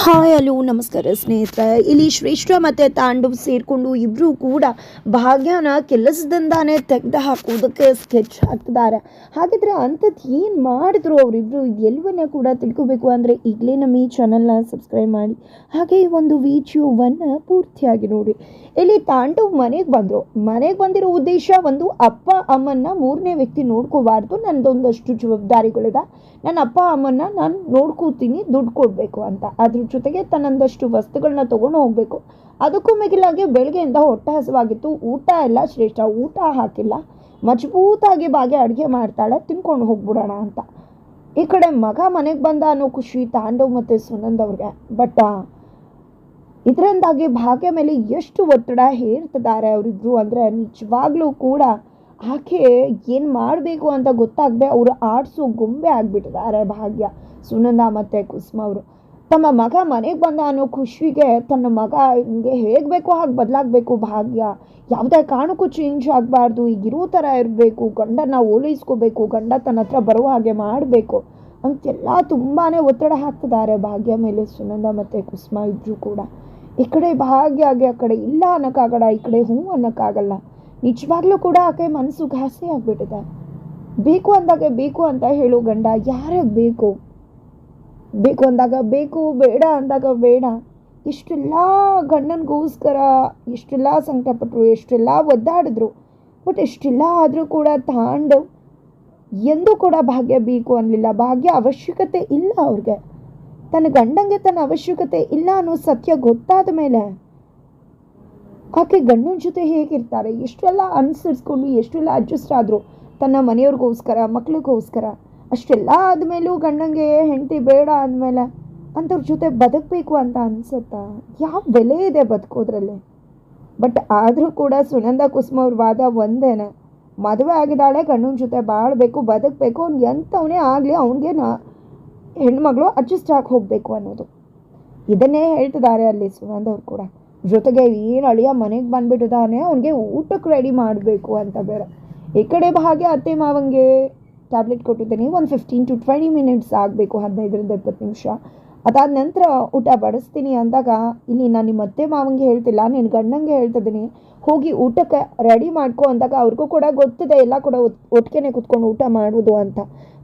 Hi, hello, ನಮಸ್ಕಾರ ಸ್ನೇಹಿತರೆ. ಇಲ್ಲಿ ಶ್ರೇಷ್ಠ ಮತ್ತು ತಾಂಡವ್ ಸೇರಿಕೊಂಡು ಇಬ್ಬರೂ ಕೂಡ ಭಾಗ್ಯನ ಕೆಲಸದಿಂದಾನೇ ತೆಗೆದು ಹಾಕೋದಕ್ಕೆ ಸ್ಕೆಚ್ ಹಾಕ್ತಿದ್ದಾರೆ. ಹಾಗಿದ್ರೆ ಅಂಥದ್ದು ಏನು ಮಾಡಿದ್ರು ಅವರಿಬ್ಬರು ಎಲ್ಲವನ್ನ ಕೂಡ ತಿಳ್ಕೋಬೇಕು ಅಂದರೆ ಈಗಲೇ ನಮ್ಮ ಈ ಚಾನಲ್ನ ಸಬ್ಸ್ಕ್ರೈಬ್ ಮಾಡಿ. ಹಾಗೆ ಈ ಒಂದು ವಿಡಿಯೋವನ್ನು ಪೂರ್ತಿಯಾಗಿ ನೋಡಿ. ಇಲ್ಲಿ ತಾಂಡವ್ ಮನೆಗೆ ಬಂದರು. ಮನೆಗೆ ಬಂದಿರೋ ಉದ್ದೇಶ ಒಂದು ಅಪ್ಪ, ಅಮ್ಮನ್ನ ಮೂರನೇ ವ್ಯಕ್ತಿ ನೋಡ್ಕೋಬಾರ್ದು. ನನ್ನದೊಂದಷ್ಟು ಜವಾಬ್ದಾರಿಗಳಿದೆ. ನನ್ನ ಅಪ್ಪ, ಅಮ್ಮನ್ನ ನಾನು ನೋಡ್ಕೋತೀನಿ, ದುಡ್ಡು ಕೊಡಬೇಕು ಅಂತ. ಅದ್ರ ಜೊತೆಗೆ ತನ್ನಂದಷ್ಟು ವಸ್ತುಗಳನ್ನ ತೊಗೊಂಡು ಹೋಗಬೇಕು. ಅದಕ್ಕೂ ಮಿಗಿಲಾಗಿ ಬೆಳಗ್ಗೆಯಿಂದ ಹೊಟ್ಟೆ ಹಸುವಾಗಿತ್ತು. ಊಟ ಎಲ್ಲ ಶ್ರೇಷ್ಠ ಊಟ ಹಾಕಿಲ್ಲ. ಮಜಬೂತಾಗಿ ಬಾಗೆ ಅಡುಗೆ ಮಾಡ್ತಾಳೆ, ತಿನ್ಕೊಂಡು ಹೋಗ್ಬಿಡೋಣ ಅಂತ. ಈ ಕಡೆ ಮಗ ಮನೆಗೆ ಬಂದ ಅನ್ನೋ ಖುಷಿ ತಾಂಡವ್ ಮತ್ತು ಸುನಂದ್ ಅವ್ರಿಗೆ. ಬಟ್ ಇದರಿಂದಾಗಿ ಭಾಗ್ಯ ಮೇಲೆ ಎಷ್ಟು ಒತ್ತಡ ಹೇರ್ತಿದ್ದಾರೆ ಅವರಿಬ್ರು ಅಂದರೆ ನಿಜವಾಗ್ಲೂ ಕೂಡ ಆಕೆ ಏನು ಮಾಡಬೇಕು ಅಂತ ಗೊತ್ತಾಗದೆ ಅವರು ಆಡಿಸೋ ಗೊಂಬೆ ಆಗಿಬಿಟ್ಟಿದ್ದಾರೆ ಭಾಗ್ಯ, ಸುನಂದ ಮತ್ತು ಕುಸುಮ ಅವರು. ತಮ್ಮ ಮಗ ಮನೆಗೆ ಬಂದ ಅನ್ನೋ ಖುಷಿಗೆ ತನ್ನ ಮಗ ಹಿಂಗೆ ಹೇಗೆ ಬೇಕೋ ಹಾಗೆ ಬದಲಾಗಬೇಕು ಭಾಗ್ಯ. ಯಾವುದೇ ಕಾರಣಕ್ಕೂ ಚೇಂಜ್ ಆಗಬಾರ್ದು. ಈಗಿರೋ ಥರ ಇರಬೇಕು. ಗಂಡನ ಓಲೈಸ್ಕೋಬೇಕು. ಗಂಡ ತನ್ನ ಹತ್ರ ಬರೋ ಹಾಗೆ ಮಾಡಬೇಕು. ಅಂತೆಲ್ಲ ತುಂಬಾ ಒತ್ತಡ ಹಾಕ್ತಿದ್ದಾರೆ ಭಾಗ್ಯ ಮೇಲೆ ಸುನಂದ ಮತ್ತು ಕುಸುಮ ಇಬ್ಬರು ಕೂಡ. ಈ ಕಡೆ ಭಾಗ್ಯ ಆಗಿ ಆ ಕಡೆ ಇಲ್ಲ ಅನ್ನೋಕ್ಕಾಗಲ್ಲ. ಈ ಕಡೆ ಹ್ಞೂ ಅನ್ನೋಕ್ಕಾಗಲ್ಲ. ನಿಜವಾಗ್ಲೂ ಕೂಡ ಆಕೆ ಮನಸ್ಸು ಘಾಸಿ ಆಗಿಬಿಟ್ಟಿದೆ. ಬೇಕು ಅಂದಾಗೆ ಬೇಕು ಅಂತ ಹೇಳು ಗಂಡ. ಯಾರಿಗೆ ಬೇಕು? ಬೇಕು ಅಂದಾಗ ಬೇಕು, ಬೇಡ ಅಂದಾಗ ಬೇಡ. ಇಷ್ಟೆಲ್ಲ ಗಂಡನಿಗೋಸ್ಕರ ಎಷ್ಟೆಲ್ಲ ಸಂಕಟಪಟ್ಟರು ಎಷ್ಟೆಲ್ಲ ಒದ್ದಾಡಿದ್ರು, ಬಟ್ ಎಷ್ಟೆಲ್ಲ ಆದರೂ ಕೂಡ ತಾಂಡು ಎಂದೂ ಕೂಡ ಭಾಗ್ಯ ಬೇಕು ಅನ್ನಲಿಲ್ಲ ಭಾಗ್ಯ ಅವಶ್ಯಕತೆ ಇಲ್ಲ ಅವ್ರಿಗೆ. ತನ್ನ ಗಂಡಂಗೆ ತನ್ನ ಅವಶ್ಯಕತೆ ಇಲ್ಲ ಅನ್ನೋ ಸತ್ಯ ಗೊತ್ತಾದ ಮೇಲೆ ಆಕೆ ಗಂಡನ ಜೊತೆ ಹೇಗಿರ್ತಾರೆ? ಎಷ್ಟೆಲ್ಲ ಅನುಸರಿಸ್ಕೊಂಡು, ಎಷ್ಟೆಲ್ಲ ಅಡ್ಜಸ್ಟ್ ಆದರು ತನ್ನ ಮನೆಯವ್ರಿಗೋಸ್ಕರ, ಮಕ್ಳಿಗೋಸ್ಕರ. ಅಷ್ಟೆಲ್ಲ ಆದಮೇಲೂ ಗಂಡಂಗೆ ಹೆಂಡತಿ ಬೇಡ ಅಂದಮೇಲೆ ಅಂಥವ್ರ ಜೊತೆ ಬದುಕಬೇಕು ಅಂತ ಅನಿಸುತ್ತಾ? ಯಾವ ಬೆಲೆ ಇದೆ ಬದುಕೋದ್ರಲ್ಲಿ? ಬಟ್ ಆದರೂ ಕೂಡ ಸುನಂದ ಕುಸುಮ ಅವ್ರ ವಾದ ಒಂದೇನೆ, ಮದುವೆ ಆಗಿದ್ದಾಳೆ, ಗಂಡನ ಜೊತೆ ಬಾಳಬೇಕು, ಬದುಕಬೇಕು, ಅವ್ನು ಎಂಥವನೇ ಆಗಲಿ ಅವನಿಗೆ ನಾ ಹೆಣ್ಮಗಳು ಅಡ್ಜಸ್ಟ್ ಆಗಿ ಹೋಗಬೇಕು ಅನ್ನೋದು. ಇದನ್ನೇ ಹೇಳ್ತಿದ್ದಾರೆ ಅಲ್ಲಿ ಸುನಂದ ಅವ್ರು ಕೂಡ. ಜೊತೆಗೆ ಏನು ಅಳಿಯ ಮನೆಗೆ ಬಂದುಬಿಟ್ಟಿದ್ದಾನೆ ಅವನಿಗೆ ಊಟಕ್ಕೆ ರೆಡಿ ಮಾಡಬೇಕು ಅಂತ ಬೇರೆ. ಈ ಕಡೆ ಭಾಗ್ಯ ಅತ್ತೆ ಮಾವಂಗೆ ಟ್ಯಾಬ್ಲೆಟ್ ಕೊಟ್ಟಿದ್ದೀನಿ. ಒಂದು ಫಿಫ್ಟೀನ್ ಟು ಟ್ವೆಂಟಿ ಮಿನಿಟ್ಸ್ ಆಗಬೇಕು, ಹದಿನೈದರಿಂದ ಇಪ್ಪತ್ತು ನಿಮಿಷ. ಅದಾದ ನಂತರ ಊಟ ಬಡಿಸ್ತೀನಿ ಅಂದಾಗ, ಇಲ್ಲಿ ನಾನು ನಿಮ್ಮ ಅತ್ತೆ ಮಾವಂಗೆ ಹೇಳ್ತಿಲ್ಲ ನಿನ್ನ ಗಂಡಂಗೆ ಹೇಳ್ತಿದ್ದೀನಿ, ಹೋಗಿ ಊಟಕ್ಕೆ ರೆಡಿ ಮಾಡ್ಕೊ ಅಂದಾಗ ಅವ್ರಿಗೂ ಕೂಡ ಗೊತ್ತಿದೆ, ಎಲ್ಲ ಕೂಡ ಒಟ್ಟಿಗೆ ಕುತ್ಕೊಂಡು ಊಟ ಮಾಡೋದು ಅಂತ.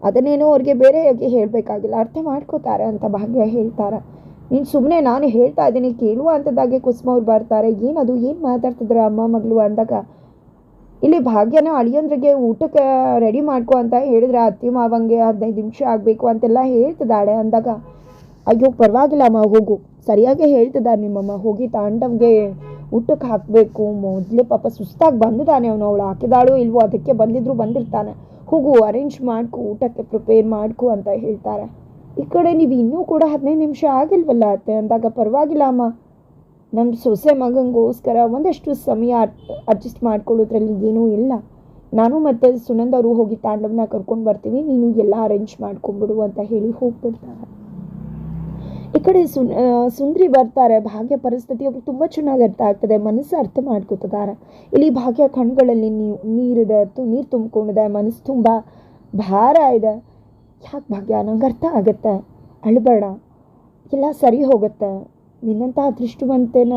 ಅದನ್ನೇನೋ ಅವ್ರಿಗೆ ಬೇರೆಯಾಗಿ ಹೇಳಬೇಕಾಗಿಲ್ಲ. ಅರ್ಥ ಮಾಡ್ಕೋತಾರೆ ಅಂತ ಭಾಗ್ಯ ಹೇಳ್ತಾರೆ. ನೀನು ಸುಮ್ಮನೆ ನಾನು ಹೇಳ್ತಾ ಇದ್ದೀನಿ, ಕೇಳುವ ಅಂಥದ್ದಾಗೆ ಕುಸುಮ ಅವ್ರು ಬರ್ತಾರೆ. ಏನದು, ಏನು ಮಾತಾಡ್ತಿದ್ರೆ ಅಮ್ಮ ಮಗಳು ಅಂದಾಗ ಇಲ್ಲಿ ಭಾಗ್ಯನ ಅಳಿಯಂದ್ರಿಗೆ ಊಟಕ್ಕೆ ರೆಡಿ ಮಾಡ್ಕೊ ಅಂತ ಹೇಳಿದ್ರೆ, ಅತ್ತಿ ಮಾವಂಗೆ ಹದಿನೈದು ನಿಮಿಷ ಆಗಬೇಕು ಅಂತೆಲ್ಲ ಹೇಳ್ತಿದ್ದಾಳೆ ಅಂದಾಗ, ಅಯ್ಯೋ, ಪರವಾಗಿಲ್ಲ ಅಮ್ಮ, ಹೋಗು. ಸರಿಯಾಗಿ ಹೇಳ್ತಿದ್ದಾರೆ ನಿಮ್ಮಮ್ಮ. ಹೋಗಿ ತಾಂಡವ್ಗೆ ಊಟಕ್ಕೆ ಹಾಕಬೇಕು. ಮೊದಲೇ ಪಾಪ ಸುಸ್ತಾಗಿ ಬಂದಿದ್ದಾನೆ ಅವನು. ಅವಳು ಹಾಕಿದಾಳು ಇಲ್ವೋ ಅದಕ್ಕೆ ಬಂದಿದ್ರು ಬಂದಿರ್ತಾನೆ. ಹೋಗು ಅರೇಂಜ್ ಮಾಡ್ಕು, ಊಟಕ್ಕೆ ಪ್ರಿಪೇರ್ ಮಾಡ್ಕು ಅಂತ ಹೇಳ್ತಾರೆ. ಈ ಕಡೆ ನೀವು ಇನ್ನೂ ಕೂಡ ಹದಿನೈದು ನಿಮಿಷ ಆಗಿಲ್ವಲ್ಲ ಅತ್ತೆ? ಅಂದಾಗ, ಪರವಾಗಿಲ್ಲ ಅಮ್ಮ. ನಮ್ಮ ಸೊಸೆ ಮಗನಿಗೋಸ್ಕರ ಒಂದಷ್ಟು ಸಮಯ ಅಡ್ಜಸ್ಟ್ ಮಾಡ್ಕೊಳ್ಳೋದ್ರಲ್ಲಿ ಏನೂ ಇಲ್ಲ. ನಾನು ಮತ್ತು ಸುನಂದ್ ಅವರು ಹೋಗಿ ತಾಂಡವನ್ನ ಕರ್ಕೊಂಡು ಬರ್ತೀವಿ, ನೀನು ಎಲ್ಲ ಅರೇಂಜ್ ಮಾಡ್ಕೊಂಡ್ಬಿಡು ಅಂತ ಹೇಳಿ ಹೋಗ್ಬಿಡ್ತಾರೆ. ಈ ಕಡೆ ಸುನ್ ಸುಂದ್ರಿ ಬರ್ತಾರೆ, ಭಾಗ್ಯ ಪರಿಸ್ಥಿತಿ ಅವ್ರಿಗೆ ತುಂಬ ಚೆನ್ನಾಗಿ ಅರ್ಥ ಆಗ್ತದೆ, ಮನಸ್ಸು ಅರ್ಥ ಮಾಡ್ಕೋತಿದ್ದಾರೆ ಇಲ್ಲಿ ಭಾಗ್ಯ ಕಣ್ಗಳಲ್ಲಿ ನೀವು ನೀರಿದೆ ನೀರು ತುಂಬಿಕೊಂಡಿದೆ, ಮನಸ್ಸು ತುಂಬ ಭಾರ ಇದೆ. ಯಾಕೆ ಭಾಗ್ಯ? ನಂಗೆ ಅರ್ಥ ಆಗುತ್ತೆ. ಅಳಬೇಡ. ಎಲ್ಲ ಸರಿ ಹೋಗುತ್ತೆ. ನಿನ್ನಂಥ ಅದೃಷ್ಟವಂತನ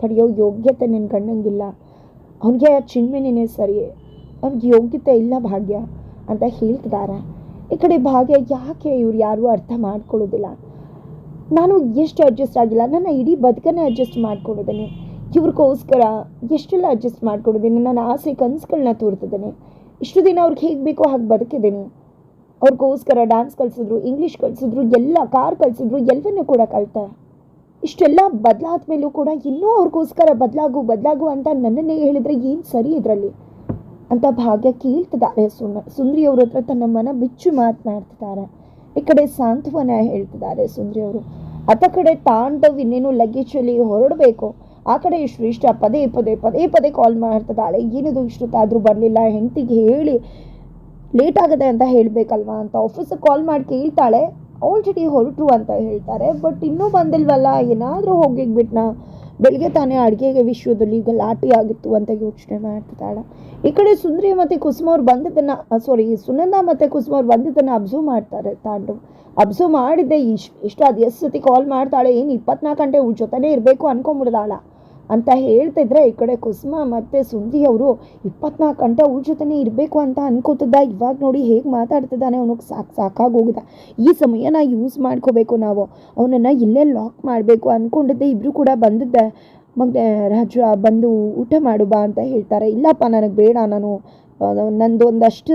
ಪಡೆಯೋ ಯೋಗ್ಯತೆ ನಿನ್ನ ಗಂಡಂಗಿಲ್ಲ ಅವನಿಗೆ ಚಿನ್ಮಿನೇ ಸರಿ. ಅವ್ನಿಗೆ ಯೋಗ್ಯತೆ ಇಲ್ಲ ಭಾಗ್ಯ ಅಂತ ಹೇಳ್ತಿದ್ದಾರೆ ಈ ಕಡೆ ಭಾಗ್ಯ ಯಾಕೆ ಇವ್ರು ಯಾರೂ ಅರ್ಥ ಮಾಡ್ಕೊಳ್ಳೋದಿಲ್ಲ? ನಾನು ಎಷ್ಟು ಅಡ್ಜಸ್ಟ್ ಆಗಿಲ್ಲ, ನನ್ನ ಇಡೀ ಬದುಕನ್ನೇ ಅಡ್ಜಸ್ಟ್ ಮಾಡ್ಕೊಳ್ಳೋದೇನೆ ಇವ್ರಿಗೋಸ್ಕರ ಎಷ್ಟೆಲ್ಲ ಅಡ್ಜಸ್ಟ್ ಮಾಡ್ಕೊಂಡಿದ್ದೀನಿ ನನ್ನ ಆಸೆ ಕನಸುಗಳನ್ನ ತೋರ್ತಿದ್ದೇನೆ ಇಷ್ಟು ದಿನ ಅವ್ರಿಗೆ ಹೇಗೆ ಬೇಕೋ ಹಾಗೆ ಬದುಕಿದ್ದೀನಿ. ಅವ್ರಿಗೋಸ್ಕರ ಡ್ಯಾನ್ಸ್ ಕಲಿಸಿದ್ರು ಇಂಗ್ಲೀಷ್ ಕಲಿಸಿದ್ರು, ಎಲ್ಲ ಕಾರ್ ಕಲಿಸಿದ್ರು ಎಲ್ಲವನ್ನೂ ಕೂಡ ಕಲಿತೆ. ಇಷ್ಟೆಲ್ಲ ಬದಲಾದ ಮೇಲೂ ಕೂಡ ಇನ್ನೂ ಅವ್ರಿಗೋಸ್ಕರ ಬದಲಾಗು ಬದಲಾಗು ಅಂತ ನನ್ನನ್ನೇ ಹೇಳಿದರೆ ಏನು ಸರಿ ಇದರಲ್ಲಿ? ಅಂತ ಭಾಗ್ಯ ಕೇಳ್ತಿದ್ದಾರೆ ಸುನ ಸುಂದ್ರಿಯವ್ರ ಹತ್ರ ತನ್ನ ಮನ ಬಿಚ್ಚು ಮಾತನಾಡ್ತಿದ್ದಾರೆ ಈ ಕಡೆ ಸಾಂತ್ವನ ಹೇಳ್ತಿದ್ದಾರೆ ಸುಂದ್ರಿಯವರು ಅತ್ತ ಕಡೆ ತಾಂಡವ್ ಇನ್ನೇನು ಲಗೇಜಲ್ಲಿ ಹೊರಡಬೇಕು. ಆ ಕಡೆ ಶ್ರೇಷ್ಠ ಪದೇ ಪದೇ ಪದೇ ಪದೇ ಕಾಲ್ ಮಾಡ್ತಿದ್ದಾಳೆ ಏನಿದು ಇಷ್ಟೊತ್ತಾದರೂ ಬರಲಿಲ್ಲ, ಹೆಂಡತಿಗೆ ಹೇಳಿ ಲೇಟ್ ಆಗದೆ ಅಂತ ಹೇಳಬೇಕಲ್ವಾ ಅಂತ ಆಫೀಸಿಗೆ ಕಾಲ್ ಮಾಡಿ ಕೇಳ್ತಾಳೆ. ಆಲ್ರೆಡಿ ಹೊರಟರು ಅಂತ ಹೇಳ್ತಾರೆ. ಬಟ್ ಇನ್ನೂ ಬಂದಿಲ್ವಲ್ಲ? ಏನಾದರೂ ಹೋಗಿಗ್ಬಿಟ್ನಾ ಬೆಳಿಗ್ಗೆ ತಾನೇ ಅಡುಗೆಗೆ ವಿಶ್ವದಲ್ಲಿ ಗಲಾಟೆ ಆಗಿತ್ತು ಅಂತ ಯೋಚನೆ ಮಾಡ್ತಿದ್ದಾಳೆ. ಈ ಕಡೆ ಸುಂದ್ರಿ ಮತ್ತು ಕುಸುಮ ಅವ್ರು ಬಂದಿದ್ದನ್ನು ಸಾರಿ ಸುನಂದ ಮತ್ತು ಕುಸುಮ ಅವ್ರು ಬಂದಿದ್ದನ್ನು ಅಬ್ಸರ್ವ್ ಮಾಡ್ತಾರೆ ತಾಂಡು. ಅಬ್ಸರ್ವ್ ಮಾಡಿದ್ದೆ ಇಷ್ಟು ಇಷ್ಟು ಅದು ಎಷ್ಟು ಸತಿ ಕಾಲ್ ಮಾಡ್ತಾಳೆ, ಏನು ಇಪ್ಪತ್ನಾಲ್ಕು ಗಂಟೆ ಜೊತೆನೇ ಇರಬೇಕು ಅನ್ಕೊಂಬಿಡ್ದಾಳ ಅಂತ ಹೇಳ್ತಿದ್ರೆ ಈ ಕಡೆ ಕುಸುಮ ಮತ್ತು ಸುಂದಿ ಅವರು ಇಪ್ಪತ್ನಾಲ್ಕು ಗಂಟೆ ಅವ್ರ ಜೊತೆನೇ ಇರಬೇಕು ಅಂತ ಅನ್ಕೋತಿದ್ದ. ಇವಾಗ ನೋಡಿ ಹೇಗೆ ಮಾತಾಡ್ತಿದ್ದಾನೆ ಅವನಿಗೆ ಸಾಕು ಸಾಕಾಗೋಗಿದೆ ಈ ಸಮಯನ ಯೂಸ್ ಮಾಡ್ಕೋಬೇಕು ನಾವು. ಅವನನ್ನು ಇಲ್ಲೇ ಲಾಕ್ ಮಾಡಬೇಕು ಅಂದ್ಕೊಂಡಿದ್ದೆ ಇಬ್ಬರು ಕೂಡ ಬಂದಿದ್ದೆ. ಮಗ ರಾಜು ಬಂದು ಊಟ ಮಾಡು ಬಾ ಅಂತ ಹೇಳ್ತಾರೆ. ಇಲ್ಲಪ್ಪ, ನನಗೆ ಬೇಡ ನಾನು. ನಂದು ಒಂದಷ್ಟು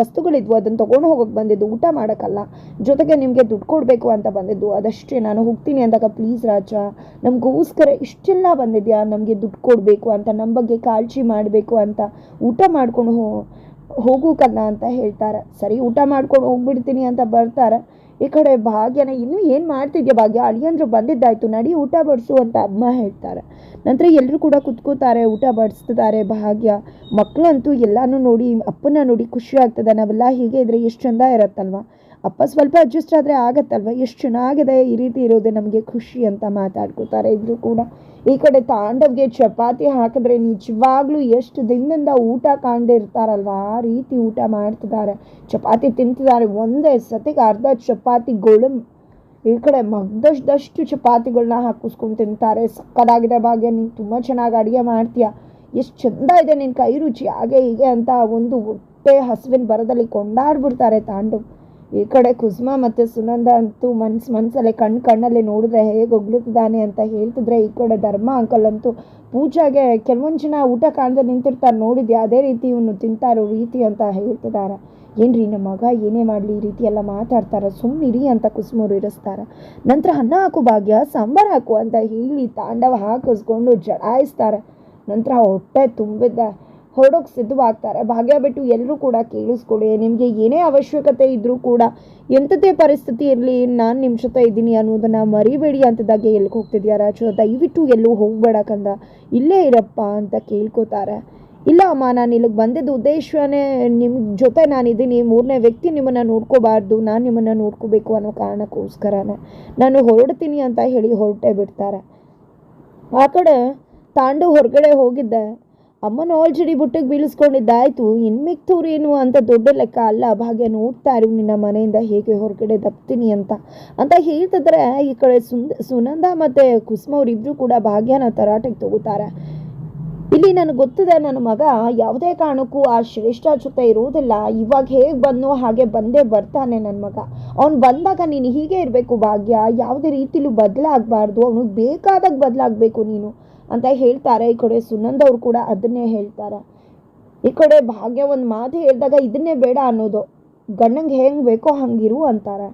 ವಸ್ತುಗಳಿದ್ವು. ಅದನ್ನು ತೊಗೊಂಡು ಹೋಗೋಕೆ ಬಂದಿದ್ದು. ಊಟ ಮಾಡೋಕ್ಕಲ್ಲ. ಜೊತೆಗೆ ನಿಮಗೆ ದುಡ್ಡು ಕೊಡಬೇಕು ಅಂತ ಬಂದಿದ್ದು. ಅದಷ್ಟೇ. ನಾನು ಹೋಗ್ತೀನಿ ಅಂದಾಗ ಪ್ಲೀಸ್ ರಾಜ, ನಮಗೋಸ್ಕರ ಇಷ್ಟೆಲ್ಲ ಬಂದಿದ್ಯಾ? ನಮಗೆ ದುಡ್ಡು ಕೊಡಬೇಕು ಅಂತ ನಮ್ಮ ಬಗ್ಗೆ ಕಾಳಜಿ ಮಾಡಬೇಕು ಅಂತ. ಊಟ ಮಾಡ್ಕೊಂಡು ಹೋಗೋಕಲ್ಲ ಅಂತ ಹೇಳ್ತಾರೆ. ಸರಿ, ಊಟ ಮಾಡ್ಕೊಂಡು ಹೋಗ್ಬಿಡ್ತೀನಿ ಅಂತ ಬರ್ತಾರೆ. ಈ ಕಡೆ ಭಾಗ್ಯನ ಇನ್ನೂ ಏನು ಮಾಡ್ತಿದ್ಯಾ ಭಾಗ್ಯ? ಅಳಿಯಂದ್ರು ಬಂದಿದ್ದಾಯ್ತು, ನಡಿ ಊಟ ಬಡಿಸು ಅಂತ ಅಮ್ಮ ಹೇಳ್ತಾರೆ. ನಂತರ ಎಲ್ಲರೂ ಕೂಡ ಕುತ್ಕೋತಾರೆ, ಊಟ ಬಡಿಸ್ತಿದ್ದಾರೆ ಭಾಗ್ಯ. ಮಕ್ಕಳಂತೂ ಎಲ್ಲನೂ ನೋಡಿ ಅಪ್ಪನ ನೋಡಿ ಖುಷಿ ಆಗ್ತದೆ. ನಾವೆಲ್ಲ ಹೀಗೆ ಇದ್ರೆ ಎಷ್ಟು ಚಂದ ಇರತ್ತಲ್ವ? ಅಪ್ಪ ಸ್ವಲ್ಪ ಅಡ್ಜಸ್ಟ್ ಆದರೆ ಆಗತ್ತಲ್ವ? ಎಷ್ಟು ಚೆನ್ನಾಗಿದೆ ಈ ರೀತಿ ಇರೋದೇ ನಮಗೆ ಖುಷಿ ಅಂತ ಮಾತಾಡ್ಕೋತಾರೆ ಇದ್ರೂ ಕೂಡ. ಈ ಕಡೆ ತಾಂಡವ್ಗೆ ಚಪಾತಿ ಹಾಕಿದ್ರೆ ನಿಜವಾಗ್ಲೂ ಎಷ್ಟು ದಿನದಿಂದ ಊಟ ಕಾಣದೇ ಇರ್ತಾರಲ್ವ? ಆ ರೀತಿ ಊಟ ಮಾಡ್ತಿದ್ದಾರೆ. ಚಪಾತಿ ತಿಂತಿದ್ದಾರೆ. ಒಂದೇ ಸತಿಗೆ ಅರ್ಧ ಚಪಾತಿ ಗೊಳಂ ಈ ಕಡೆ ಮಗ್ದಷ್ಟು ಚಪಾತಿಗಳನ್ನ ಹಾಕಿಸ್ಕೊಂಡು ತಿಂತಾರೆ. ಸಕ್ಕದಾಗಿದೆ ಭಾಗ್ಯ, ನೀನು ತುಂಬ ಚೆನ್ನಾಗಿ ಅಡುಗೆ ಮಾಡ್ತೀಯ? ಎಷ್ಟು ಚಂದ ಇದೆ ನಿನ್ನ ಕೈ ರುಚಿ. ಹಾಗೆ ಹೀಗೆ ಅಂತ ಒಂದು ಹೊಟ್ಟೆ ಹಸುವಿನ ಬರದಲ್ಲಿ ಕೊಂಡಾಡ್ಬಿಡ್ತಾರೆ ತಾಂಡವ್. ಈ ಕಡೆ ಕುಸುಮ ಮತ್ತು ಸುನಂದ ಅಂತೂ ಮನ್ಸು ಮನಸ್ಸಲ್ಲೇ ಕಣ್ಣು ಕಣ್ಣಲ್ಲೇ ನೋಡಿದ್ರೆ ಹೇಗೆ ಹೊಗ್ಳುತ್ತಿದ್ದಾನೆ ಅಂತ ಹೇಳ್ತಿದ್ರೆ ಈ ಕಡೆ ಧರ್ಮ ಅಂಕಲ್ ಅಂತೂ ಪೂಜಾಗೆ ಕೆಲವೊಂದು ಜನ ಊಟ ಕಾಣದೆ ನಿಂತಿರ್ತಾರೆ ನೋಡಿದ್ಯಾ? ಅದೇ ರೀತಿ ಇವನು ತಿಂತಾರೋ ರೀತಿ ಅಂತ ಹೇಳ್ತಿದ್ದಾರೆ ಏನ್ರಿ ನಮ್ಮ ಮಗ? ಏನೇ ಮಾಡಲಿ ಈ ರೀತಿ ಎಲ್ಲ ಮಾತಾಡ್ತಾರೆ ಸುಮ್ಮನಿರಿ ಅಂತ ಕುಸುಮರು ಇರಿಸ್ತಾರೆ. ನಂತರ ಅನ್ನ ಹಾಕು ಭಾಗ್ಯ, ಸಾಂಬಾರು ಹಾಕು ಅಂತ ಹೇಳಿ ತಾಂಡವ ಹಾಕಿಸ್ಕೊಂಡು ಜಡಾಯಿಸ್ತಾರೆ. ನಂತರ ಹೊಟ್ಟೆ ತುಂಬಿದ್ದ ಹೊರಡೋಕೆ ಸಿದ್ಧವಾಗ್ತಾರೆ. ಭಾಗ್ಯ ಬಿಟ್ಟು ಎಲ್ಲರೂ ಕೂಡ ಕೇಳಿಸ್ಕೊಡಿ ನಿಮಗೆ ಏನೇ ಅವಶ್ಯಕತೆ ಇದ್ದರೂ ಕೂಡ ಎಂಥದೇ ಪರಿಸ್ಥಿತಿ ಇರಲಿ, ನಾನು ನಿಮ್ಮ ಜೊತೆ ಇದ್ದೀನಿ ಅನ್ನೋದನ್ನು ಮರಿಬೇಡಿ ಅಂತದಾಗೆ ಎಲ್ಲಿಗೆ ಹೋಗ್ತಿದ್ಯಾ ರಾಜು? ದಯವಿಟ್ಟು ಎಲ್ಲೂ ಹೋಗ್ಬೇಡ ಕಂದ. ಇಲ್ಲೇ ಇರಪ್ಪ ಅಂತ ಕೇಳ್ಕೊತಾರೆ. ಇಲ್ಲ ಅಮ್ಮ, ನಾನು ಇಲ್ಲಿಗೆ ಬಂದಿದ್ದ ಉದ್ದೇಶವೇ ನಿಮ್ಮ ಜೊತೆ ನಾನಿದ್ದೀನಿ ಮೂರನೇ ವ್ಯಕ್ತಿ ನಿಮ್ಮನ್ನು ನೋಡ್ಕೋಬಾರ್ದು, ನಾನು ನಿಮ್ಮನ್ನು ನೋಡ್ಕೋಬೇಕು ಅನ್ನೋ ಕಾರಣಕ್ಕೋಸ್ಕರನೇ. ನಾನು ಹೊರಡ್ತೀನಿ ಅಂತ ಹೇಳಿ ಹೊರಟೇ ಬಿಡ್ತಾರೆ. ಆ ಕಡೆ ತಾಂಡು ಹೊರಗಡೆ ಹೋಗಿದ್ದೆ. ಅಮ್ಮನ ಆಲ್ರೆಡಿ ಬುಟ್ಟಿಗೆ ಬೀಳಿಸ್ಕೊಂಡಿದ್ದಾಯ್ತು. ಇನ್ಮಿಕ್ತವ್ರೇನು ಅಂತ ದೊಡ್ಡ ಲೆಕ್ಕ ಅಲ್ಲ. ಭಾಗ್ಯ ನೋಡ್ತಾ ಇರು, ನಿನ್ನ ಮನೆಯಿಂದ ಹೇಗೆ ಹೊರಗಡೆ ದಪ್ತೀನಿ ಅಂತ. ಅಂತ ಹೇಳ್ತಿದ್ರೆ, ಈ ಕಡೆ ಸುಂದ, ಸುನಂದ ಮತ್ತು ಕುಸುಮ ಅವರಿಬ್ಬರು ಕೂಡ ಭಾಗ್ಯನ ತರಾಟೆಗೆ ತಗೋತಾರೆ. ಇಲ್ಲಿ ನನಗೆ ಗೊತ್ತಿದೆ, ನನ್ನ ಮಗ ಯಾವುದೇ ಕಾರಣಕ್ಕೂ ಆ ಶ್ರೇಷ್ಠ ಜೊತೆ ಇರುವುದಿಲ್ಲ ಇವಾಗ ಹೇಗೆ ಬಂದೋ ಹಾಗೆ ಬಂದೇ ಬರ್ತಾನೆ ನನ್ನ ಮಗ. ಅವ್ನು ಬಂದಾಗ ನೀನು ಹೀಗೆ ಇರಬೇಕು ಭಾಗ್ಯ. ಯಾವುದೇ ರೀತಿಲೂ ಬದಲಾಗಬಾರ್ದು. ಅವನಿಗೆ ಬೇಕಾದಾಗ ಬದಲಾಗಬೇಕು ನೀನು. ಅಂತ ಹೇಳ್ತಾರೆ. ಈ ಕಡೆ ಸುನಂದ್ ಅವ್ರು ಕೂಡ ಅದನ್ನೇ ಹೇಳ್ತಾರೆ. ಈ ಕಡೆ ಭಾಗ್ಯ ಒಂದು ಮಾತು ಹೇಳಿದಾಗ ಇದನ್ನೇ ಬೇಡ ಅನ್ನೋದು. ಗಂಡಂಗೆ ಹೆಂಗೆ ಬೇಕೋ ಹಂಗಿರು ಅಂತಾರೆ.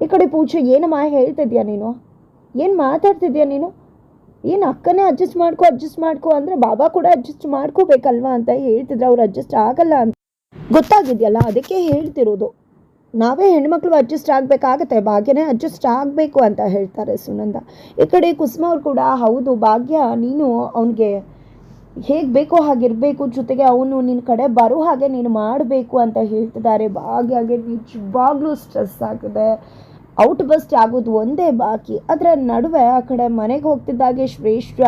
ಈ ಕಡೆ ಪೂಜೆ ಏನಮ್ಮ ಹೇಳ್ತಿದ್ಯಾ ನೀನು? ಏನು ಮಾತಾಡ್ತಿದ್ಯಾ ನೀನು? ಏನು ಅಕ್ಕನೇ ಅಡ್ಜಸ್ಟ್ ಮಾಡ್ಕೋ ಅಡ್ಜಸ್ಟ್ ಮಾಡ್ಕೊ ಅಂದರೆ ಬಾಬಾ ಕೂಡ ಅಡ್ಜಸ್ಟ್ ಮಾಡ್ಕೋಬೇಕಲ್ವಾ ಅಂತ ಹೇಳ್ತಿದ್ರೆ. ಅವ್ರು ಅಡ್ಜಸ್ಟ್ ಆಗಲ್ಲ ಅಂತ. ಗೊತ್ತಾಗಿದೆಯಲ್ಲ, ಅದಕ್ಕೆ ಹೇಳ್ತಿರೋದು. ನಾವೇ ಹೆಣ್ಮಕ್ಳು ಅಡ್ಜಸ್ಟ್ ಆಗಬೇಕಾಗತ್ತೆ, ಭಾಗ್ಯನೇ ಅಡ್ಜಸ್ಟ್ ಆಗಬೇಕು ಅಂತ ಹೇಳ್ತಾರೆ ಸುನಂದ. ಈ ಕಡೆ ಕುಸುಮ ಅವ್ರು ಕೂಡ, ಹೌದು ಭಾಗ್ಯ, ನೀನು ಅವನಿಗೆ ಹೇಗೆ ಬೇಕೋ ಹಾಗಿರಬೇಕು, ಜೊತೆಗೆ ಅವನು ನಿನ್ನ ಕಡೆ ಬರೋ ಹಾಗೆ ನೀನು ಮಾಡಬೇಕು ಅಂತ ಹೇಳ್ತಿದ್ದಾರೆ. ಭಾಗ್ಯಗೆ ನಿಜವಾಗ್ಲೂ ಸ್ಟ್ರೆಸ್ ಆಗಿದೆ. ಔಟ್ ಬಸ್ಟ್ ಆಗೋದು ಒಂದೇ ಬಾಕಿ. ಅದರ ನಡುವೆ ಆ ಕಡೆ ಮನೆಗೆ ಹೋಗ್ತಿದ್ದಾಗೆ ಶ್ರೇಷ್ಠ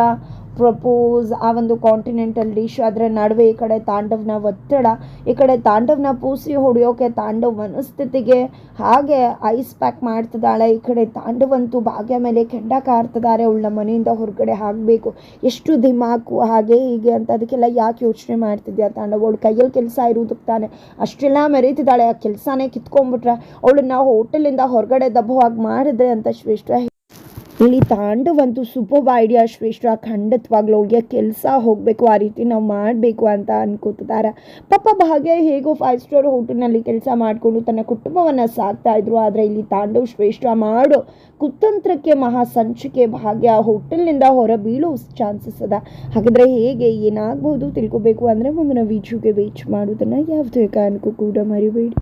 ಪ್ರಪೋಸ್ ಆ ಒಂದು ಕಾಂಟಿನೆಂಟಲ್ ಡಿಶ್ ಅದರ ನಡುವೆ ಈ ಕಡೆ ತಾಂಡವ್ನ ಒತ್ತಡ, ಈ ಕಡೆ ತಾಂಡವ್ನ ಪೂಸಿ ಹೊಡೆಯೋಕೆ ತಾಂಡವ್ ಮನಸ್ಥಿತಿಗೆ ಹಾಗೆ ಐಸ್ ಪ್ಯಾಕ್ ಮಾಡ್ತಿದ್ದಾಳೆ. ಈ ಕಡೆ ತಾಂಡವಂತೂ ಭಾಗ್ಯ ಮೇಲೆ ಕೆಂಡ ಕಾರ್ತಿದ್ದಾರೆ ಅವಳನ್ನ ಮನೆಯಿಂದ ಹೊರಗಡೆ ಹಾಕಬೇಕು. ಎಷ್ಟು ದಿಮಾಕು ಹಾಗೆ ಹೀಗೆ ಅಂತ ಅದಕ್ಕೆಲ್ಲ ಯಾಕೆ ಯೋಚನೆ ಮಾಡ್ತಿದ್ಯಾ ತಾಂಡವ್? ಅವಳು ಕೈಯಲ್ಲಿ ಕೆಲಸ ಇರೋದಕ್ಕೆ ತಾನೆ. ಅಷ್ಟೆಲ್ಲ ಮೆರೀತಿದ್ದಾಳೆ. ಆ ಕೆಲಸನೇ ಕಿತ್ಕೊಂಡ್ಬಿಟ್ರೆ ಅವಳನ್ನ ಹೋಟೆಲಿಂದ ಹೊರಗಡೆ ದಬ್ಬವಾಗಿ ಮಾಡಿದ್ರೆ ಅಂತ ಶ್ರೇಷ್ಠ ಇಲ್ಲಿ ತಾಂಡವಂತೂ ಸೂಪರ್ ಐಡಿಯಾ ಶ್ರೇಷ್ಠ, ಖಂಡಿತವಾಗ್ಲೂ ಅವ್ಳಿಗೆ ಕೆಲಸ ಹೋಗಬೇಕು, ಆ ರೀತಿ ನಾವು ಮಾಡಬೇಕು ಅಂತ ಅನ್ಕೋತಿದ್ದಾರೆ. ಪಾಪ ಭಾಗ್ಯ ಹೇಗೋ ಫೈವ್ ಸ್ಟಾರ್ ಹೋಟೆಲ್ನಲ್ಲಿ ಕೆಲಸ ಮಾಡಿಕೊಂಡು ತನ್ನ ಕುಟುಂಬವನ್ನು ಸಾಕ್ತಾ ಇದ್ರು, ಆದರೆ ಇಲ್ಲಿ ತಾಂಡವ್ ಶ್ರೇಷ್ಠ ಮಾಡೋ ಕುತಂತ್ರಕ್ಕೆ ಮಹಾ ಸಂಚಿಕೆ ಭಾಗ್ಯ ಹೋಟೆಲ್ನಿಂದ ಹೊರ ಬೀಳೋ ಚಾನ್ಸಸ್ ಅದ. ಹಾಗಾದರೆ ಹೇಗೆ, ಏನಾಗ್ಬೋದು ತಿಳ್ಕೊಬೇಕು ಅಂದರೆ ಮುಂದಿನ ವೀಜುಗೆ ವೇಚ್ ಮಾಡೋದನ್ನು ಯಾವುದೇ ಕಾರಣಕ್ಕೂ ಕೂಡ ಮರಿಬೇಡಿ.